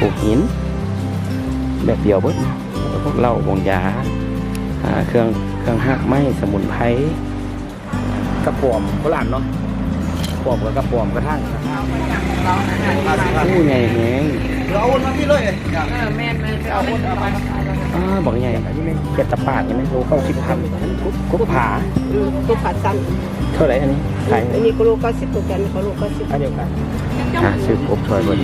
ปลูกหิน แบบเดียวเบิดแล้วพวกเหล้าบงยาอ่าเครื่องเครื่องหักไม้สมุนไพรกระป๋อมโบราณเนาะกระป๋อมกับกระป๋อมกระทั่งผู้ใหญ่แหงเราวนมาพี่เลยแม่นเลยเอาคนเอาไป อ่าบอกใหญ่เจ็ดตะปาดใช่ไหมโลเก้าสิบพันกุ๊กผาตุกผัดซ้เท่าไหร่อันนี้ขายำอันนี้ก็ลูกก็สิบตัวกันก็ลูกก็สิบอันเดียวกันอะซื้อกบช่วยเบน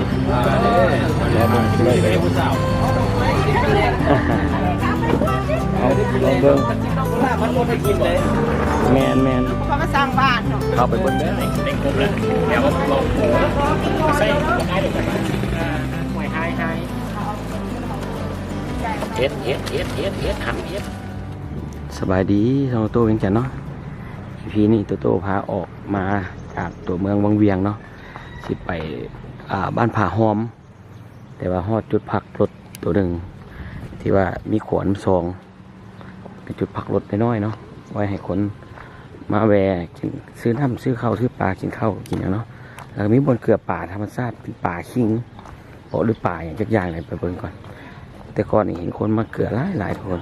แล้วมันเลยเลยเอาเอาเบิ้งมันวนไปกินเลยแมนแมนเขามาสร้างบ้านเนาะเข้าไปบนเด้อเด้งครบเลยเดี๋ยวลองใส่ เฮ็ดเฮ็ดเฮ็ดเฮ็ดเฮ็ดหันเฮ็ดสบายดีทาโตเวียงจันเนาะพีนี่ตัวโตพาออกมาจากตัวเมืองวังเวียงเนาะสิไปอ่าบ้านผาหอม แต่ว่าฮอดจุดพักรถตัวหนึ่งที่ว่ามีขวนซองเป็นจุดพักรถน้อยเนาะไว้ให้คนมาแวกินซื้อน้ำซื้อข้าวซื้อปลากินข้าวกินอย่างเนาะแล้วมีบนเกลือป่าธรรมชาติเป็นป่าคิงโอหรือป่าอย่างจักอย่างอะไรไปเบิ่งก่อน แต่ก่อนนี่เห็นคนมาเกลือหลายหลายคน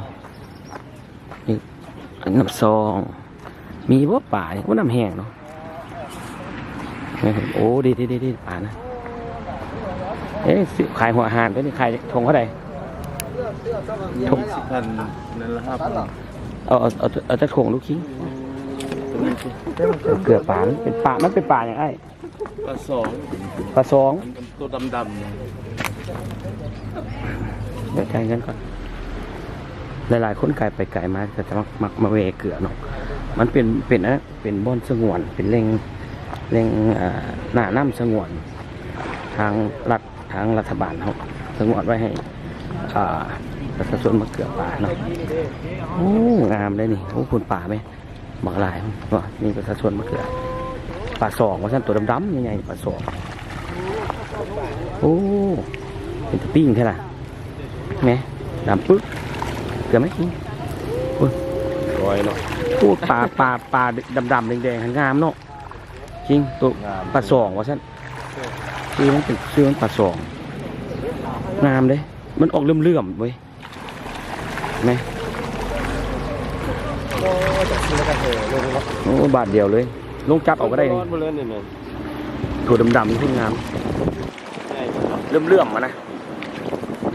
นี่อันน้ำซอง มีว่าป่าเนี่ยว่าน้ำแห้งเนาะโอ้ดีดีดีดีป่านะเอ๊ะสิขายหัวอาหารตัวนี้ขายทงเท่าไหร่ทงสิบพันนั่นแหละครับเอาเอาเอาเอาจะทงลูกคิงเกลือป่ามันเป็นป่ามันเป็นป่าอย่างไรปลาสองปลาสองตัวดำด เดี๋ยวจ่ายเงินก่อน หลายๆคนไกลไปไกลมาก็จะมามามาเวเกลือเนาะมันเป็นเป็นนะเป็นบ่อนสงวน เป็นเร่งเร่งอ่าหน้าน้ำสงวน ทางรัฐทางรัฐบาลเขาสงวนไว้ให้ประชาชนมาเกลือป่าเนาะโอ้งามเลยนี่โอ้คุณป่าไหมบักลายว่านี่ประชาชนมาเกลือป่าสองว่าฉันตัวดำๆยังไงป่าสองโอ้เป็นตะปิ้งใช่ไหม กินำรอยเนาะพูดปลาปลาปลาดำๆแดงๆงามเนาะจริงตัวปลาสองว่าฉันชื่อมันเป็นชื่อมันปลาสองงามเลยมันออกเลื่อมๆเว้ยเห็นไหมโอ้บาทเดียวเลยลงจับเอาก็ได้นี่ร้อนมาเลยนี่แม่ถั่วดำๆนี่เพิ่งงามใช่เริ่มเลื่อมๆมานะ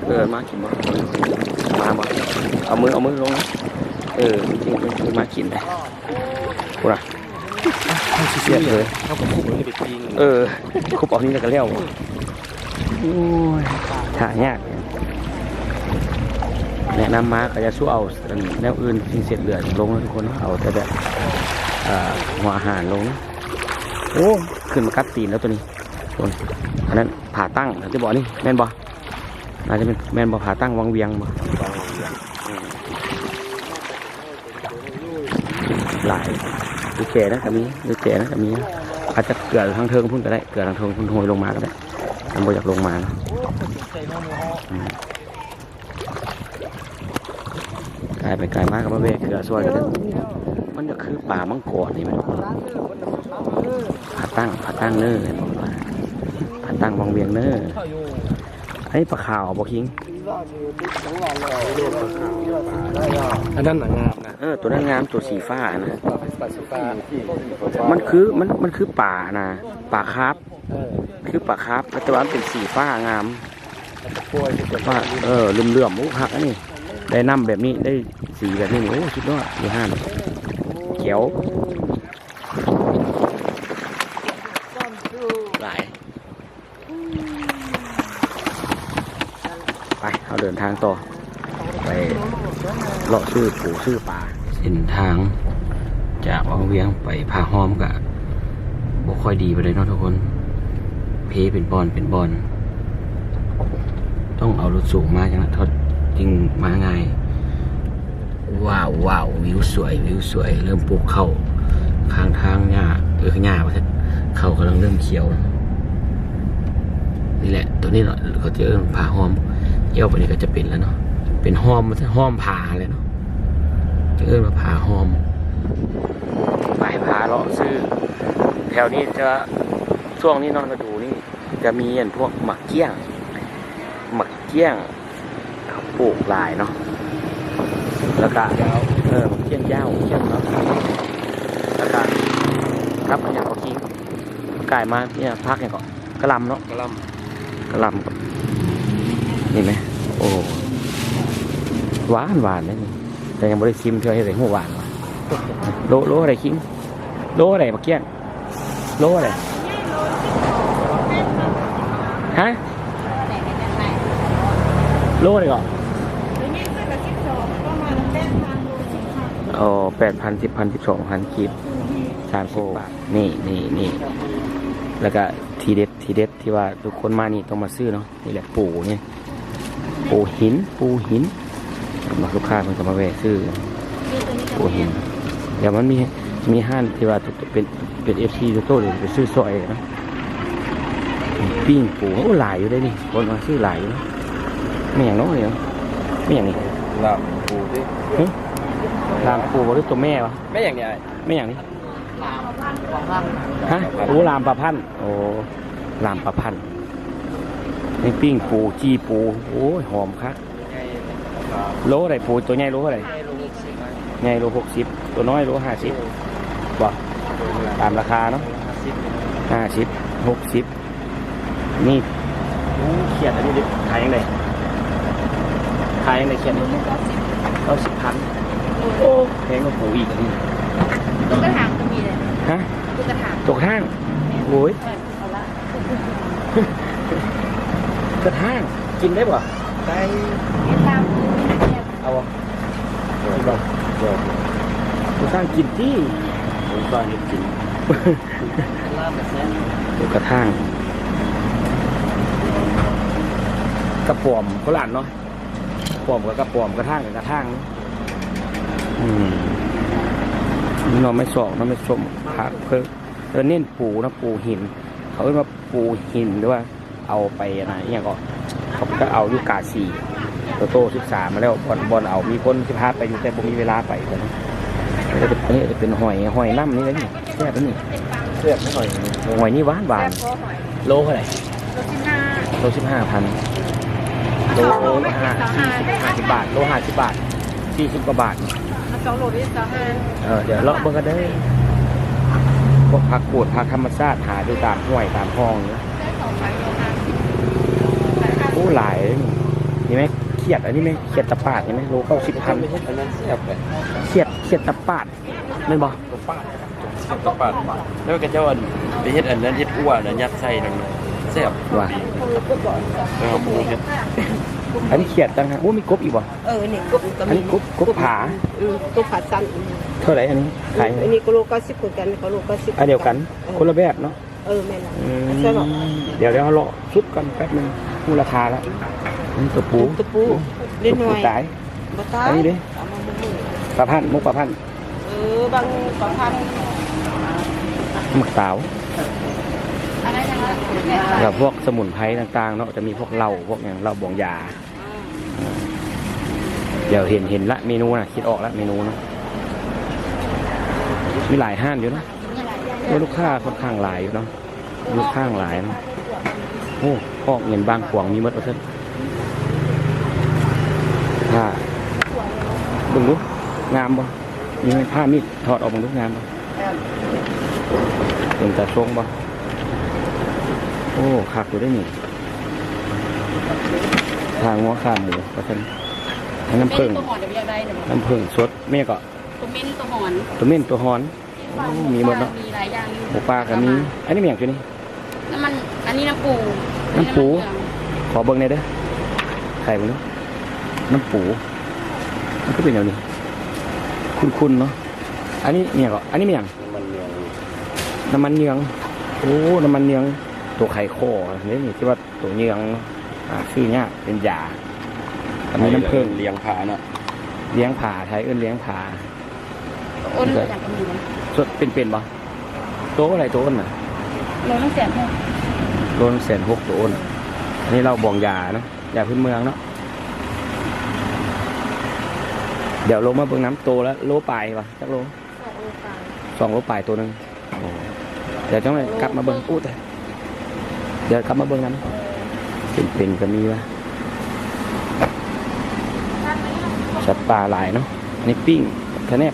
เออมากินบ่มาบ่เอามือเอามือลงนะเออจริงๆจริงๆมากินได้กูนะเสียดเลยเขาก็คุกเลยไปปีงเออคุบเอานี้แล้วก็เลี้ยวโอ้ยถ่ายยากเนี่ยแนะนำมาก็จะสู้เอาแนวอื่นสิ่งเสร็จเหลือลงนะทุกคนเอาแต่แบบอ่าหัวอาหารลงโอ้ขึ้นมากัดตีนแล้วตัวนี้ตัวนี้อันนั้นผ่าตั้งนะที่บอกนี่แม่นบอ น่าจะเป็นแม่นบอผาตั้งวังเวียงบอหลายดูแก่นะกับมีดูแก่นะกับมีอาจจะเกลือทางเทิงพุ่นก็ได้ เกลือทางเทิงพุ่นโหยลงมาก็ได้มันบ่อยากลงมานะกลายไปกลมากกับมาเวกเกลือซอยกันมันจะคือป่ามังกรนี่ไหมผาตั้งผาตั้งเนอร์บอกว่าผาตั้งวังเวียงเนอร์ ไอ้ปลาขาวบอกคิง อันนั้นหนังงามนะเออ ตัวนั้นงามตัวสีฟ้านะปลาสุปลามันคือมันมันคือป่านะป่าคาร์ฟเออคือป่าคาร์ฟแต่ว่ามันเป็นสีฟ้างามป่วยจะว่าเออเลื่อมเลื่อมๆโอ้หักอันนี้ได้น้ำแบบนี้ได้สีแบบนี้นี่โอ้สุดยอดดีห้านเขียวหลายไปเอาเดินทางต่อ ไปเลาะชื่อปูชื่อปลาเส้นทาง จากวังเวียงไปพาหอมกะบ่ค่อยดีไปเลยเนาะทุกคน เพเป็นบอลเป็นบอลต้องเอารถสูงมาจังนะทดจริงมาง่ายว้าวว้าววิวสวยวิวสวย เริ่มปลูกเข้าข้างทางหญ้าเออหญ้าว่าเขากำลังเริ่มเขียว นี่แหละ ตัวนี้เนาะเขาจะเริ่มผ่าหอม เอวไปนี่ก็จะเป็นแล้วเนาะเป็นหอมมันจะหอมผ่าเลยเนาะจะเอิ้นมาผ่าหอมไปผ่าเลาะซื้อ แถวนี้จะช่วงนี้นอนมาดูนี่จะมีอันพวกหมักเกี้ยงกี้ยงเขาปลูกหลายเนาะแล้วก็เออเกี้ยงยาวเกี้ยงเนาะแล้วก็ครับอันนี้ก็คิงกลายมาเนี่ยพักเนี่ยก็กระหลำเนาะกระลกระหลำก็ นี่ไหมโอ้หวานหวานเลยนี่แต่ยังไม่ได้ชิมเท่าไหร่หัวหวานว่ะโลโลอะไรคิงโลอะไรมาเกี้ยงโลอะไรฮะโลอะไรก่อนโอ้แปดพันสิบพันสิบสองพันคลิปสามสิบบาทนี่นี่นี่แล้วก็ทีเด็ดทีเด็ดที่ว่าทุกคนมานี่ต้องมาซื้อเนาะนี่แหละปูเนี่ย ปูหิน ปูหิน มาลูกค้ามันก็มาแวะซื้อปูหินเดี๋ยวมันมีมีห้านที่ว่าเป็นเป็นเอฟซีโต้เลยไปซื้อซอยนะปิ้งปูโอ้หลายอยู่ได้นี่คนมาซื้อหลายอยู่นะไม่อย่างน้อยเนาะไม่อย่างนี้ำลาบปูดิลามปูหรือตัวแม่วะไม่อย่างเนี้ยไม่อย่างนี้ฮะโอ้ลามปลาพันธุ์โอ้ลามปลาพันธุ์ นี่ปิ้งปูจีปูโอ้ยหอมครับโลอะไรปูตัวใหญ่โลอะไรใหญ่โลหกสิบตัวน้อยโลห้าสิบบอกตามราคาเนาะห้าสิบหกสิบนี่อู้เขียดอันนี้ดิขายยังไงขายยังไงเขียดเก้าสิบพันโอ้แพงกว่าปูอีกอันนี้ตุ๊กตาถางก็มีเลยฮะตุ๊กตาถางตกห้างโอ้ยเอาละ กระห้างกินได้ป่ะได้ตามเอาบ่กินบ่กระห้างกินที่ผมก็เห็นกินลาบแบบนี้ตัวกระห้างกระป๋อมโคราชเนาะป๋อมกับกระป๋อมกระห้างกับกระห้างอืมนี่เราไม่สอกเราไม่ส้มผักเพิ่มเออเน้นปูนะปูหิน เขาเรียกว่าปูหินหรือว่า เอาไปอะไรอย่างก็เขาก็เอายุกาซีโตโต้ศึกษามาแล้วบอลบอลเอามีคนที่พาไปอยู่แต่ผมมีเวลาไปกันอันนี้จะเป็นอันนี้จะเป็นหอยหอยน้ำนี่เลยนี่แซ่บแล้วนี่เสียบไม่หน่อยหอยนี่หวานหวานแซ่บพอหอยโลเท่าไหร่รสที่หน้าโลสิบห้าพันโลห้าห้าสิบบาทโลห้าสิบบาทสี่สิบกว่าบาทมาสองโลที่สองห้าเออเดี๋ยวเลาะเบิ่งกันได้อพวกผักกูดผักธรรมชาติหาดูตามห้วยตามห้องเนี่ย ได้สองพันโลห้า โอ้ หลายเลยนี่นี่ไหมเขียดอันนี้ไหมเขียดตะปาดเห็นไหมโลเก้าสิบพันไม่ใช่อันนั้นเสียบเลยเขียดเขียดตะปาดไม่นบอกตัวปาดตัวปาดแล้วก็เจ้าอันไปเฮ็ดอันนั้นเฮ็ดอ้วนอันยัดไส้นั่นเสียบว่าแล้วปูเฮ็ดอันนี้เขียดตั้งฮะโอ้มีกบอีกบ่เออนี่กุ๊บก็อันมีนี้กบกบผาอืมกุ๊บผัดสั้นเท่าไหร่อันนี้ขายอันนี้ก็โลก็สิบเหมือนกันเขาโลก็สิบอันเดียวกัน คนละแบบเนาะเออแม่นละอืมใช่หรอเดี๋ยวเดี๋ยวเราเลาะชุดกันแป๊บนึง มูราคาแล้วอันนี้ตัวปูตะปูเล่นหน่อยตายบ่ตายอันนี้ดิเอามาบุ้งมือปลาพันธุ์มุกปลาพันธุ์เออบางสองพันหมึกสาวอะไรนะกับพวกสมุนไพรต่างๆเนาะจะมีพวกเหล้าพวกอย่างเหล้าบองยา เดี๋ยวเห็นเห็นละเมนูนะคิดออกละเมนูนะมีหลายห้านอยู่นะเออลูกค้าค่อนข้างหลายอยู่เนาะลูกค้าหลายเนาะโอ้พอกเงินบางขวางมีหมดเอาเถอะผ้าเบึงดูงามบ่มีไหมผ้ามีดถอดออกเบึงดูงามบ่เป็นตาทรงบ่โอ้ขักอยู่ได้นี่ทางหัวขาหมูก็เป็นให้น้ำผึ้งตัวหอนเดี๋ยวอยากได้หนึ่งน้ำผึ้งสดแม่ก็ตัวเม้นตัวหอนตัวเม่นตัวฮอนโอ้มีหมดเนาะมีหลายอย่างอยู่หมูปลาก็มีอันนี้มีอย่างตัวนี้น้ำมันอั นนี้น้ำปูน้ำปู ขอเบิ้งหน่อยเด้อไข่เบิ้งดูน้ำปู มันก็เป็นอย่างนี้ คุ้นๆเนาะ อันนี้เนี่ยก็อันนี้มีอย่างมันเหนียวน้ำมันเยือง โอ้ น้ำมันเยือง ตัวไข่โคนี่นี่ที่ว่าตัวเยืองอ่าชื่อเนี่ยเป็นยาอันนี้น้ำผึ้งเลี้ยงผาเนาะ เลี้ยงผาไทยเอิ้นเลี้ยงผาอ้นจากกระมีนะสดเป็นๆบ่โตอะไรโตอ้นน่ะโลต้องแสนหก โลนแสนหกตัวนอันนี้เราบ่องยาเนาะยาพื้นเมืองเนาะเดี๋ยวลงมาเบิ้งน้ำโตแล้วโลปลายป่ะจักโลสองโลปลายตัวหนึ่งเดี๋ยวจังเลยกลับมาเบิ้งอู้แต่เดี๋ยวกลับมาเบิ้งน้ำเป็นเป็นก็มีป่ะสัตว์ป่าหลายเนาะนี่ปิ้งทะเนบ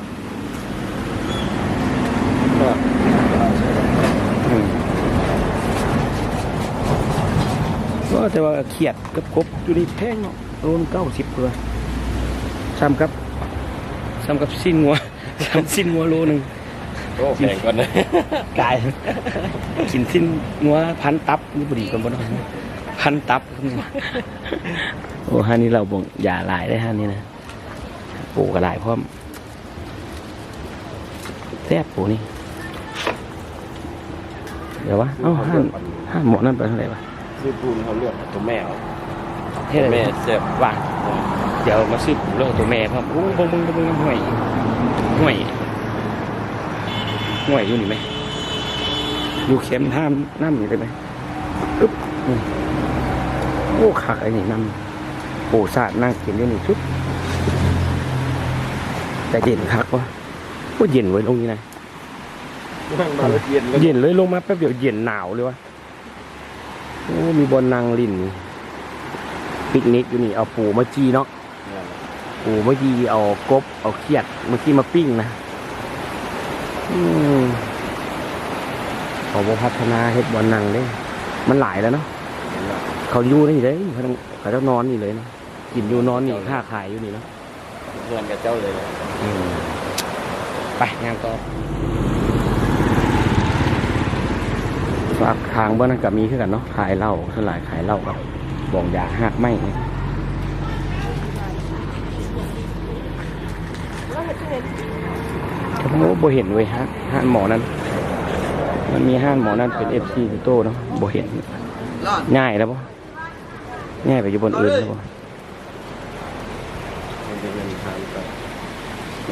แต่ว่าเขียดกับกบอยู่นี่แพงเนาะโลนเก้าสิบเพื่อซ้ำกับซ้ำกับสิ้นงัวซ้ำสิ้นงัวโลหนึ่งโอ้แพงก่อนนะกายกินสิ้นงัวพันตับนี่บุรีกันบ่เนาะพันตับโอ้ฮานี่เราบ่งอย่าหลายได้ฮานี่นะปลูกกระหลายพร้อมแซ่บปูนี่เดี๋ยววะเอ้าห้านห้านหมอนั่นไปเท่าไหร่วะ ซื้อปูนเขาเลือกตัวแม่เอาเท่าไหร่แม่แซ่บว่าเดี๋ยวมาซื้อปูแล้วเอาตัวแม่พร้อมโอ้เบิ่งเบิ่งเบิ่งห่วยห่วยห่วยอยู่นี่ไหมอยู่เข็มท่ามน้ำอยู่ได้ไหมอึ๊บนี่โอ้คักไอ้นี่น้ำโอ้สาดนั่งกินอยู่นี่ชุดแต่เย็นคักวะโอ้เย็นไว้ยลงนี่นะนั่งมาแล้วเย็นแล้วเย็นเลยลงมาแป๊บเดียวเย็นหนาวเลยวะ โอ้มีบอลนางลินปิกนิกอยู่นี่เอาปูมาจีเนาะปูเมื่อกี้เอากบ เอาเขียดเมื่อกี้มาปิ้งนะอืมเขาบอพัฒนาเฮ็ดบอลนังเลยมันหลายแล้วเนาะเขาอยู่นี่เลยเขาต้องเขาต้องนอนนี่เลยนะกินอยู่นอนนี่ค่าขายอยู่นี่เนาะเพื่อนกับเจ้าเลยนะอืมไปงานต่อฝา กทางเบื้องนั้นกับมีขึ้นกันเนาะขายเหล้าสลายขายเหล้ากับบองยาหักไม้เนี่ยผมว่าบ่เห็นเว้ยฮะห้านหมอนั้น มันมีห้านหมอนั้นเป็นเอฟซีโต้เนาะบ่เห็นง่ายแล้วปะง่ายไปอยู่บนอื่นแล้วปะ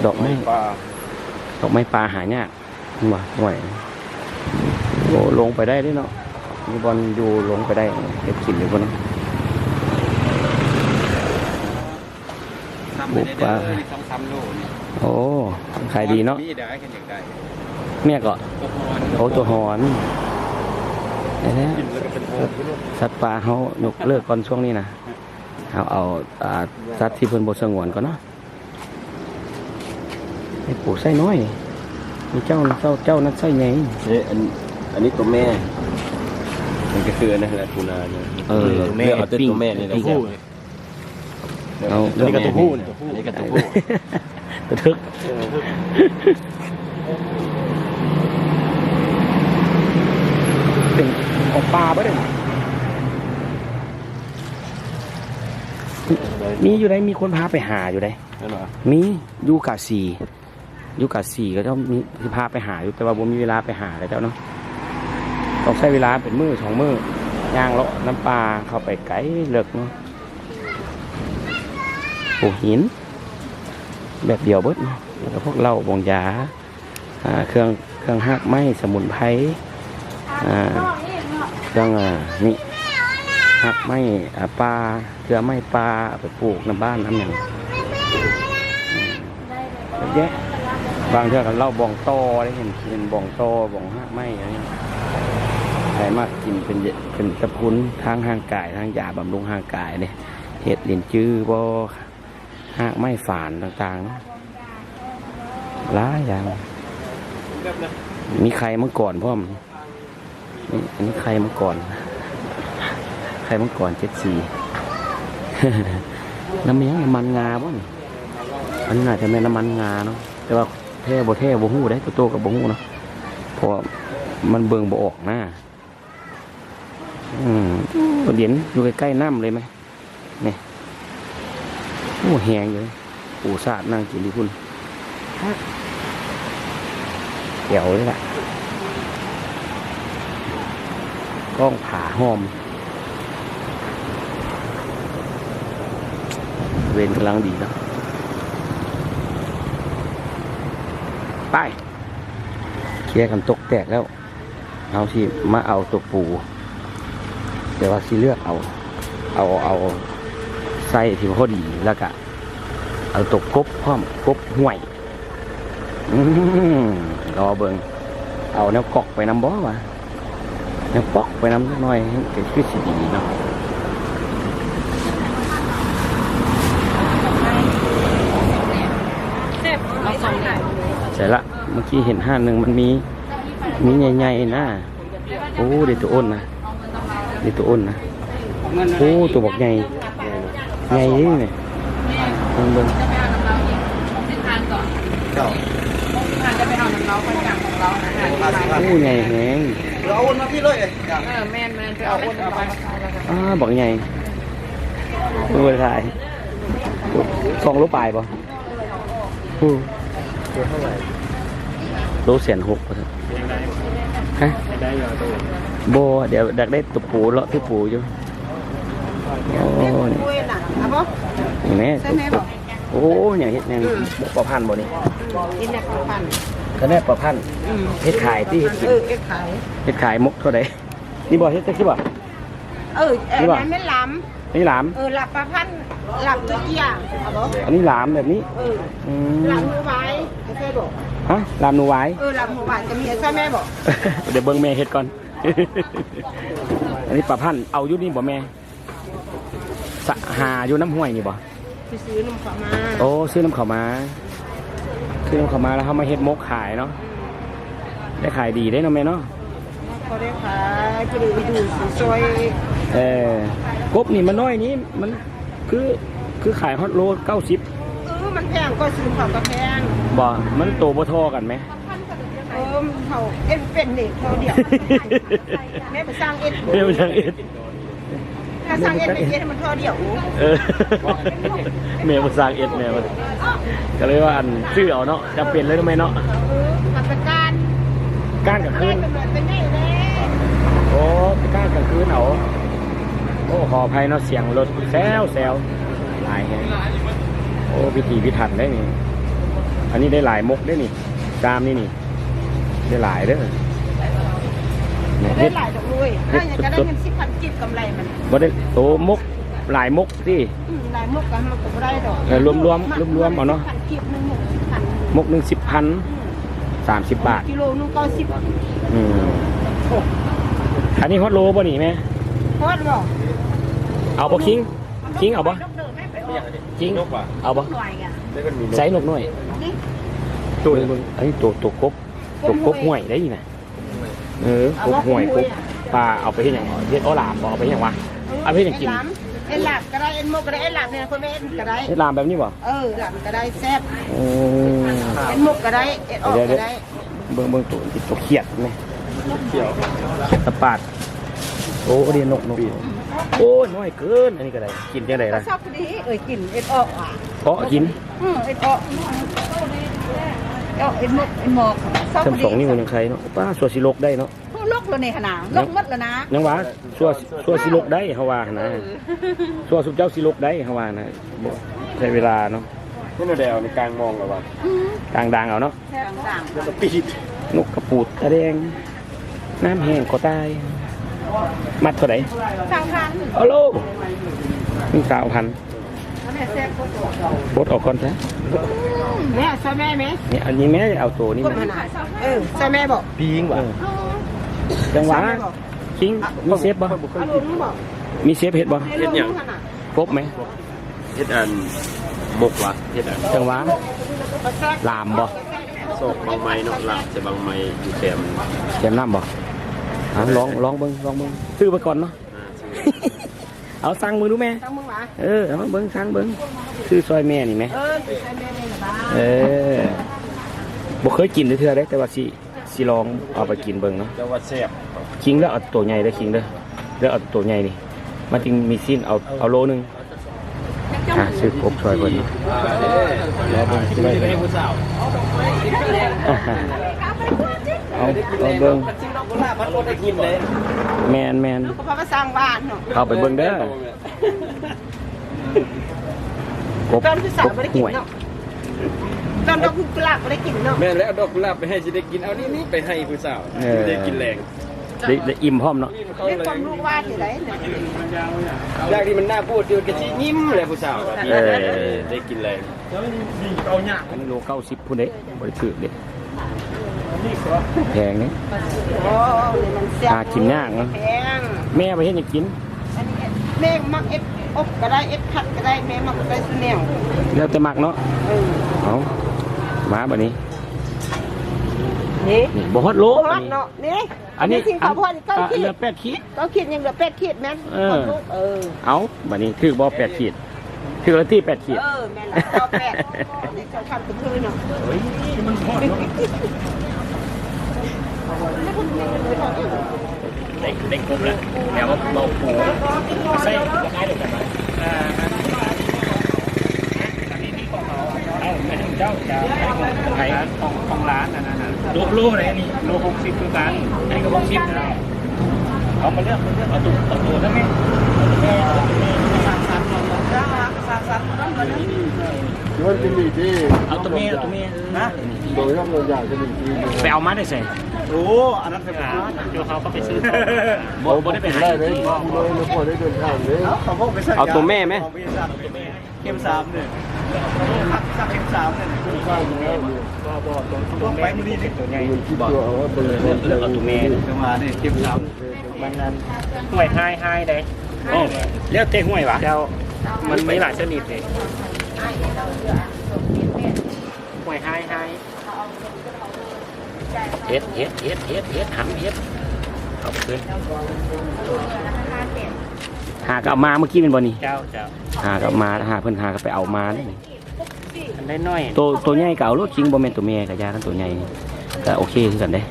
ดอกไม้ดอกไม้ปลาหายากว่าห่วย โอ้ลงไปได้ด้วยเนาะมีบอลอยู่ลงไปได้เก็บกินอยู่บนนั้นบุกปลาสองสามโลนี่โอ้ขายดีเนาะมีได้กันอย่างไรเนี่ยก็ตัวพรโอ้ตัวหอนได้แล้วกินแล้วก็เป็นโอ่งสัตว์ป่าเขายกเลิกก่อนช่วงนี้นะเอาเอาอ่าสัตว์ที่เพิ่นบสงวนก่อนเนาะไอ้ปู่ไส้น้อยมีเจ้าเจ้าเจ้านั้นไส้ใหญ่เอ๊ะอั นอันนี้ตัวแม่ มันก็คืออันนั่นแหละปูนาเนี่ยเออตัวแม่เอาแต่ตัวแม่นี่แหละปิ้งเอาอันนี้ก็ตัวผู้นี่อันนี้ก็ตัวผู้กระทึกเป็นของปลาปะเนี่ยมีอยู่ไหนมีคนพาไปหาอยู่ไหนนั่นเหรอมีอยูกาสีอยูกาสีก็ต้องมีที่พาไปหาอยู่แต่ว่าผมมีเวลาไปหาแล้วเจ้าเนาะ ต้องใช้เวลาเป็นมือสองมือย่างเลาะน้ำปลาเข้าไปไกลเลิกเนาะโอ้หิน แบบเดียวเบิดเนาะแล้วก็พวกเหล้าบองยาเครื่องเครื่องหักไม้สมุนไพรเครื่องนี่หักไม้ปลาเครือไม้ปลาไปปลูกในบ้านน้ำหนึ่งเยอะแยะบางเทื่อกับเหล้าบองโตได้เห็นเห็นบองโตบองห้าไม่อะไรเงี้ย ครมากกินเป็นเป็นตะพุนทางห่างกายทางยาบำรุงห่างกายเนี่ยเห็ดลินจื้อบ่ห้างไม่ฝานต่างๆเนาะหลายอย่างมีใครเมื่อก่อนพ่อมนี่อันนี้ใครเมื่อก่อน ใครเมื่อก่อนเจ็ดสี่น้ำมันยังน้ำมันงาบ่นี่อันนี้น่าจะเป็นน้ำมันงาเนาะแต่ว่าแท้บ่แท้บ่ฮู้ได้ตัวโตกับบ่ฮู้เนาะเพราะมันเบิ่งบ่ออกหน้า อืมตัวเด่นอยู่ใกล้ๆน้ำเลยไหมนี่โอ้แหงอยู่เลยปูสาดนั่งกินดิคุณเดี๋ยวเลยล่ะกล้องผ่าหอม เวนกำลังดีนาะไปเคลียร์กันตกแตกแล้ว เอาที่มาเอาตัวปู เดี๋ยวว่าสิเลือกเอา เอาเอาไส้ที่พอดีแล้วก็เอาตัวกบพร้อมกบห่วยอืมรอเบิงเอาแนวกอกไปน้ำบ่วะแนวปอกไปน้ำน่อยก็คือสิดีเนาะสองอย่างใส่ละเมื่อกี้เห็นห้าหนึ่งมันมีมีใหญ่ๆนะโอ้เดี๋ยวตัวอ้นนะ เดี๋ยวตัวอ้นนะโอ้ตัวบอกใหญ่ใหญ่นี่เนี่ยเบิ่งเบิ่งเจ้าจะไปเอาน้ำเราคนอย่างของเรานะโอ้ใหญ่แฮงเราโอนมาพี่เลยเออแม่นแม่นไปเอาอ้นเอาไปอ้าบอกใหญ่เมื่อถ่ายสองโลปลายป่ะโอ้ตัวเท่าไหร่โลแสนหกป่ะฮะ โบเดี๋ยวดักได้ตุกปูเลาะที่ปูอยู่โอ้นี่อุ้ยน่ะเอาบ่นี่แม่ใช่ไหมบอกโอ้อย่างเฮ็ดแนงบกประพันธ์บ่นี่กินแบบพันก็แน่ประพันธ์เฮ็ดขายที่เฮ็ดกินเออเก็บขายเฮ็ดขายมุกเท่าใดนี่บ่เฮ็ดจักสิบ่เออเออนั้นไม่ล้นี่หลามำเออหลับประพันธ์ หลับตัวอย่างเอาบ่อันนี้หลามแบบนี้เอออืหลับมมือไว้ใช่บอกฮะหลามหนูไว้ เออหลับหัวไว้จะมีใช่แม่บอกเดี๋ยวเบิ่งแม่เฮ็ดก่อน อันนี้ประพันธ์เอาอยู่นี่บ่แม่สะหาอยู่น้ำห้วยนี่บ่ ไปซื้อน้ำขาวมาโอ้ซื้อน้ำเขาวมาซื้อน้ำเขาวมาแล้วเขามาเฮ็ดมกขายเนาะ ได้ขายดีได้เนาะแม่เนาะ พอได้ขายไปดูไปดูซอยเออกบนี่มันน้อยนี้มัน คือคือขายฮอตโลเก้าสิบเออมันแพงก็ซื้อเขาก็แพงบ่มันโตบ่เทอกันไหม เออเขาเอ็นเป็นเด็กเขาเดียวแม่ไปสร้างเอ็นเรียกว่าทางเอ็ดถ้าสร้างเอ็นไปเอ็นมันเท่าเดียวเออแม่มาสร้างเอ็ดแม่มาก็เลยว่าอันซื้อเอาเนาะจำเป็นเลยทำไมเนาะเออกับประการก้านกับคืเล่นนเป็นแบบเป็นไงแน่โอ้ไปก้านกับคืนเอา โอ้ขออภัยเนาะเสียงรถแซวแซวหลายแฮงโอ้พิธีพิถันได้นี่ อันนี้ได้หลายมกได้นี่จามนี่นี่ ได้หลายเด้อเนี่ยได้เฮ็ดหลายดอกเลยถ้าอยากจะได้เงินสิบพันกิบกำไรมันบ่ได้โตมกหลายมกสิอืมหลายมุกกันมันก็บ่ได้ดอกเออรวมๆรวมๆเอาเนาะพันกิบหนึ่งหกสิบพันมกหนึ่งสิบพันสามสิบบาทกิโลนึงเก้าสิบอืมอันนี้ฮอตโลบ่นี่แม่พอดบอก เอาบ่คิง คิงเอาบ่คิงนกว่ะเอาบ่หน่อยอะได้กันมีนกใส่นกหน่อยนี่ตัวนึงอันนี้ตัวตัวกบตัวกบห่วยได้ยินน่ะเออกบห่วยกบปลาเอาไปเฮ็ดหยังเฮ็ดเอาหลามบ่เอาไปเฮ็ดหยังวะเอาไปให้กินเอ็นหลับก็ได้เอ็นมกก็ได้เอ็นหลับเนี่ยคนไม่เอ็นก็ได้เฮ็ดหลามแบบนี้บ่เออหลับก็ได้แซ่บโอ้เอ็นมกก็ได้เอ็นออกก็ได้เบิ่งเบิ่งตัวติดตัวเขียดไหมเกี่ยวตะปาดโอ้เรียนนกนก โอ้ยน้อยเกินอันนี้ก็ได้กินจังไดก็ล่ะชอบพอดีเอ้ยกลิ่นเอ็นออกอะเพราะกินอืมเอ็นออกเอ็นออกเอ็นมกเอ็นหมอกชอบพทั้องดีสองนิ้วยังใครเนาะป้าสัวสิลกได้เนาะผู้ลกเลยในขนาดลกมัดแล้วนะยังว่าสัวสัวสิลกได้เฮาว่านะสัวสุเจ้าสิลกได้เฮาว่านะบ่ใช้เวลาเนาะนี่เราเดวในกลางมองเหรอวะกลางดังเอาเนาะต่างแล้วก็ปีดนกกระปูดตะแดงน้ำแห้งก็ตาย มัดเท่าไหร่ๆทางพันฮัลโหลมีสาวพันแม่แซ่บก็ตัวบดออกก่อนซะแม่ใช่แม่ไหมเนี่ยอันนี้แม่เอาตัวนี้กดมาขนาดเออใช่แม่บอกปีงว่ะเออจังหวะคิงมีเซฟบ่อารมณ์บอกมีเซฟเห็ดบ่ให้ลงขนาดครบไหมเฮ็ดอันมกว่ะเฮ็ดอันจังหวะก็แซ่บลามบ่โศกบางไม้เนาะหลับจะบางไม้อยู่แถมเตรียมน้ำบ่ อะลองลองเบิ่งลองเบิ่งซื้อไปก่อนเนาะเอาสั่งมือดูแม่ทั้งมึงหวะเออเอามาเบิ่งสั่งเบิ่งซื้อซอยแม่นี่แม่เออใช่แม่เลยนะบ้าเออบ่เคยกินเทื่อได้แต่ว่าสิสิลองเอาไปกินเบิ่งเนาะแต่ว่าแซ่บคิงแล้วเอาตัวใหญ่ได้อคิงเด้อแล้วเอาตัวใหญ่นี่มันจึงมีสิ้นเอาเอาโลนึงอะซื้อกบซอยเพิ่นแล้วเบิ่งสิได้เลยอ่าฮะ เอาเอาเบิ่งจริงเราโบราณมันรถได้กินเลยแมนแมนก็เพราะว่าสร้างบ้านเนาะเข้าไปเบิ่งเด้อกบตอนที่สาวไม่ได้กินห่วยเนาะตอนดอกกุหลาบไม่ได้กินเนาะแม่นแล้วเอาดอกกุหลาบไปให้สิได้กินเอานี่นี่ไปให้ผู้สาวสิได้กินแรงได้ได้อิ่มพร้อมเนาะเขาเรียกเลยความรู้ว่าที่ไหนเนี่ยอยากที่มันน่าพูดอยู่กะทิยิ้มเลยผู้สาวแบบนี้ได้กินแรงอันนี้โลเก้าสิบพุ่นเด้บริสุทธิ์เด้ แพงนี่โอ้เนี่ยมันแซ่บหากินยากเนอะแพงแม่ไปเห็นอยากกิน อันนี้แม่มักเอฟอบก็ได้เอฟผัดก็ได้แม่มักได้สุแนวแล้วแต่มักเนาะเออเอามาบัดนี้นี่นี่บ่ฮอดโลโอ้บัดโหนี้ เนาะนี่อันนี้ที่เขาพอนก็อะขีเหลืดอแปดขีด ก็ขีดยังเหลือเป็ดขีดแม่นเออ ลูกเออเอาบัดนี้ถือบ่แปดขีดถือละที่แปดขีด เออแม่นละก็แปดนี่เขาทำเป็นคือเนาะเฮ้ยมันฮอดเนาะ เด็กเด็กกลมแล้วเดี๋ยวเราปูใส่ละลายเดียวกันมาอ่าอันนี้ที่ของเราเจ้าจะของใครของของร้านนะนะนะโลโลอะไรนี่โลหกสิบคือกันอันนี้ก็หกสิบนะเอามาเลือกมาเลือกเอาตัวเอาตัวได้ไห มมันเป็นอีกที่เอาตัวเมียเอาตัวเมียนะโดยย่อมเราอยากจะเป็นที่ไปเอามาได้ใส่โอ้อันนั้นเป็นเดี๋ยวเขาก็ไปซื้อโอ้ได้ไปหาได้เลยเลยแล้วพอได้เดินทางเลยเอาตัวแม่ไหมเข้มสามเนี่ยสักเข้มสามเนี่ยข้างแล้วเนี่ยตัวแม่นี่เป็นตัวใหญ่มันคิดตัวเอาว่าเป็นเอาตัวแม่จะมาเนี่ยเข้มสามมันนั้นห่วยไฮไฮได้โอ้เลี้ยวเตะห่วยวะเจ้า มันมีหลายชนิดเลยห่วยไฮไฮเฮ็ดเฮ็ดเฮ็ดเฮ็ดเฮ็ดหันเฮ็ดเอาไปคืนหากเอามาเมื่อกี้เป็นบอนี่เจ้าเจ้าหากเอามาหาเพิ่นหากเอาไปเอามาได้นี่มันได้น้อยตัวตัวใหญ่ก็เอารถชิงบ่แม่นตัวแม่กับยากันตัวใหญ่นี่ก็โอเคคือกันเด้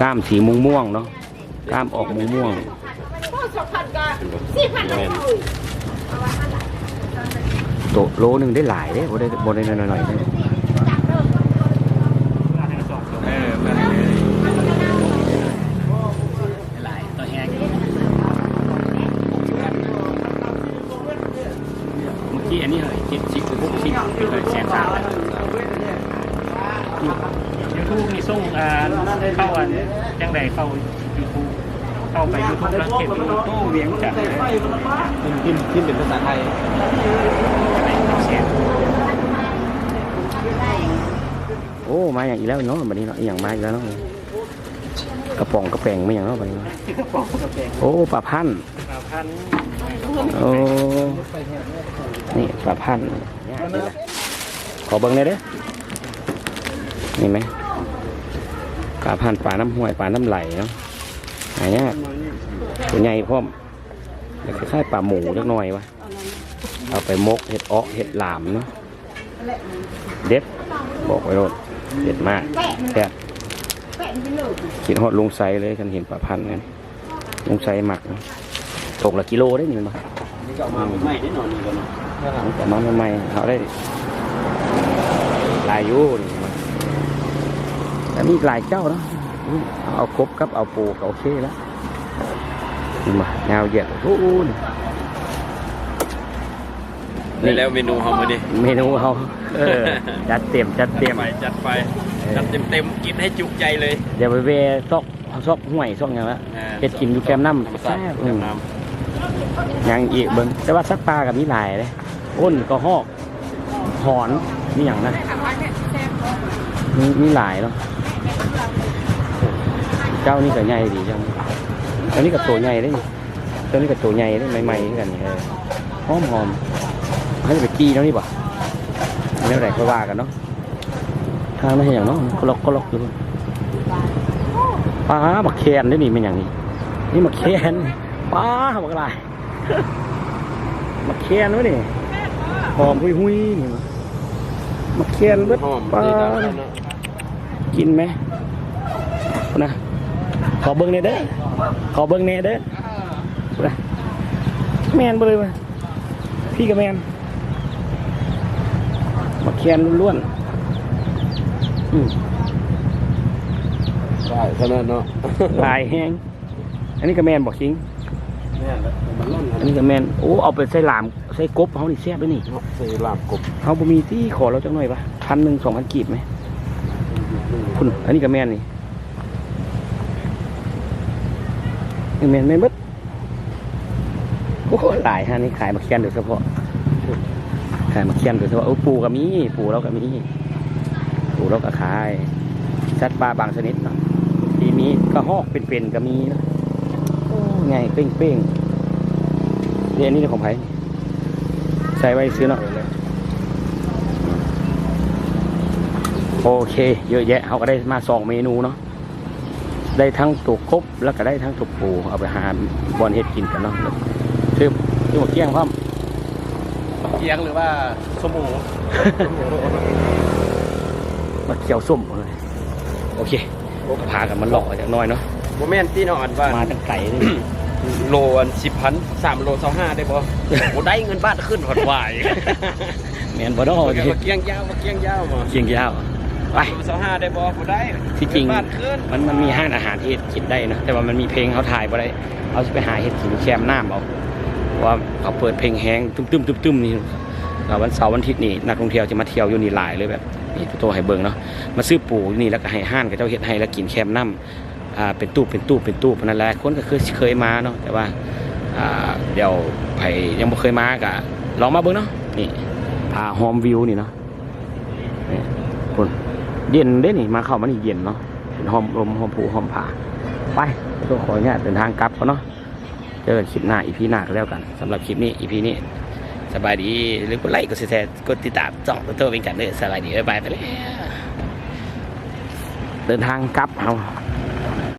กล้ามสีม่วงม่วงๆเนาะกล้ามออกม่วงม่วงพ่อสองพันกับสี่พัน เลยๆตัวโลหนึงได้หลายเด้บ่ได้บ่ได้น้อยๆเด้เออมันเลยหลายตัวแห้งเมื่อกี้อันนี้เลยเจ็ดสิบหรือหกสิบเป็นเลยแสนสามแล้วยูทูบมีส่งอ่าเข้าอันจังใดเข้ายูทูบเข้าไปยูทูบแล้วเก็บยูทูบเวียงจันทร์เลยพิมพ์พิมพ์เป็นภาษาไทย เสียง โอ้มาอย่างอีกแล้วเนาะบัดนี้เนาะอหย่างมาอีกแล้วเนาะกระป๋องกระแปงไม่อย่างเนาะบัดนี้เนาะบอกกระเบงโอ้ปลาพันธุ์สาวพันโอ้นี่ปลาพันธุ์เนี่ยนี่แหละขอเบิ้งเลยเด้อนี่ไหมปลาพันธุ์ปลาน้ำห้วยปลาน้ำไหลเนาะหายากตัวใหญ่พร้อมแต่คล้ายๆปลาหมูเล็กน้อยวะเอาไปมกเห็ดเอ้อเห็ดหลามเนาะเด็ดบอกไว้โลด เด็ดมากแซ่บแปะไปเลยกินฮอดลุงไซเลยกันเห็นปลาพันธุ์กันลุงไซหมักนะตกละกิโลได้นี่มั้ยนี่ก็มาใหม่ได้หน่อยนึงกันเนาะประมาณใหม่ๆเขาได้หลายอยู่นี่แต่มีอีกหลายเจ้าเนาะอืมเอาครบกับเอาปูก็โอเคแล้วนี่มาแนวเหยียดโอ้โห นี่นี่แล้วเมนูเขามาดิเมนูเขาเออจัดเต็มจัดเต็มไปจัดไปจัดเต็มเต็มๆกินให้จุใจเลย เดี๋ยวไปเวซอกซอกห่วยซอกอย่างละอ่าเฮ็ดกินอยู่แกมน้ำธรรมชาติแซ่บแกอืมมน้ยังอีกเบิ้งแต่ว่าสักปลากับมีหลายเลยอ้นก็หอกหอนนี่อย่างนะมีมีหลายเนาะเจ้านี่ก็ใหญ่ดีจังอันนี้ก็ตัวใหญ่ได้นี่ตัวนี้ก็ตัวใหญ่ได้ใหม่ๆเหมือนกันนี่เออหอมหอม ให้ไปกี้แล้วนี่ป่ะแล้วไหนก็ว่ากันเนาะทางไม่ใช่อย่างเนาะก็ล็อกก็ล็อกอยู่ปลาบักแคนได้นี่เป็นอย่างนี้ นี่มาแคนปลาบักลายมาแคนไว้นี่หอมหุยหุยนี่มาแคนเบิดปลากินไหมนะขอเบิ้งเนเด้อขอเบิ้งเนเด้อแมนไปเลยมาพี่กับแมน มาแคนล้วนๆอืมใช่ขนาดเนาะลายแห้งอันนี้ก็แมนบอกจริงเนี่ยแหละมันล่นอันนี้ก็แมนโอ้เอาไปใส่หลามใส่กบเขานี่แซ่บด้วยนี่เนาะใส่ลาบกบเขาบ่มีที่ขอเราจังหน่อยปะพันหนึ่งสองพันกีบไหมคุณอันนี้ก็แมนนี่นี่แมนแมนเบิดโอ้โหหลายฮะนี่ขายมาเคียนโดยเฉพาะ ขายมาเคียนโดยเฉพาะโอ้ปูก็มีปูเราก็มีปูเราก็ขายสัตว์ปลาบางชนิดเนาะทีนี้ก็หอกเป็นๆก็มีนาะโอ้ไงเป้งๆเดี๋ยวอันนี้ของไผ่ใส่ไว้ซื้อเนาะโอเค เยอะแยะเขาก็ได้มาสองเมนูเนาะได้ทั้งตัวกบแล้วก็ได้ทั้งตัวปูเอาไปหาบอลเฮ็ดกินกันเนาะคือคือหมดเกี้ยงพร้อม กียงหรือว่าสมูมาเคี่ยวส้มเลยโอเคพากันมันหลอกจากหน้อยเนาะโมเมนที่นอนบ้านมาตั้งไก่เลยโลอันสิบพันสามโลสองห้าได้บ่โอ้ได้เงินบ้านขึ้นหอดวายแมนบ่ดอเอากเกียงยาวมาเกียงยาวมาเคียงยาวไปโลสองห้าได้บ่บ่ได้ที่จริงเงินบ้านขึ้นมันมันมีห้างอาหารที่เฮ็ดกินได้นะแต่ว่ามันมีเพลงเขาถ่ายบ่ได้ เอาสิไปหาเฮ็ดกินแคมน้ำเอาเพราะ ว่าเขาเปิดเพลงแฮงตุ้มตุ้มตุ้มนี่วันเสาร์วันอาทิตย์นี่นักท่องเที่ยวจะมาเที่ยวอยู่นี่หลายเลยแบบนี่ตัวให้เบิงเนาะมาซื้อปู่นี่แล้วก็ให้ห้านกับเจ้าเฮ็ดให้แล้วกินแคมน้ำอ่าเป็นตู้เป็นตู้เป็นตู้พนันแหลคนก็คือเคยมาเนาะแต่ว่าอ่าเดี๋ยวไผยังบ่เคยมาก็ลองมาเบิงเนาะนี่ผาหอมวิวนี่เนาะนี่คนเย็นเด้นี่มาเข้ามานี่เย็นเนาะเป็นหอมลมหอมผูหอมผาไปตัวขอเนี่ยเดินทางกลับเขาเนาะ เจอกันคลิปหน้าอีพีหน้าก็แล้วกันสำหรับคลิปนี้อีพีนี้สบายดีหรือกดไลค์กดแชร์กดติดตามจ่องตัวเป็นกันเลยสบายดีบ๊ายบายไปเลยเดินทางกลับเอา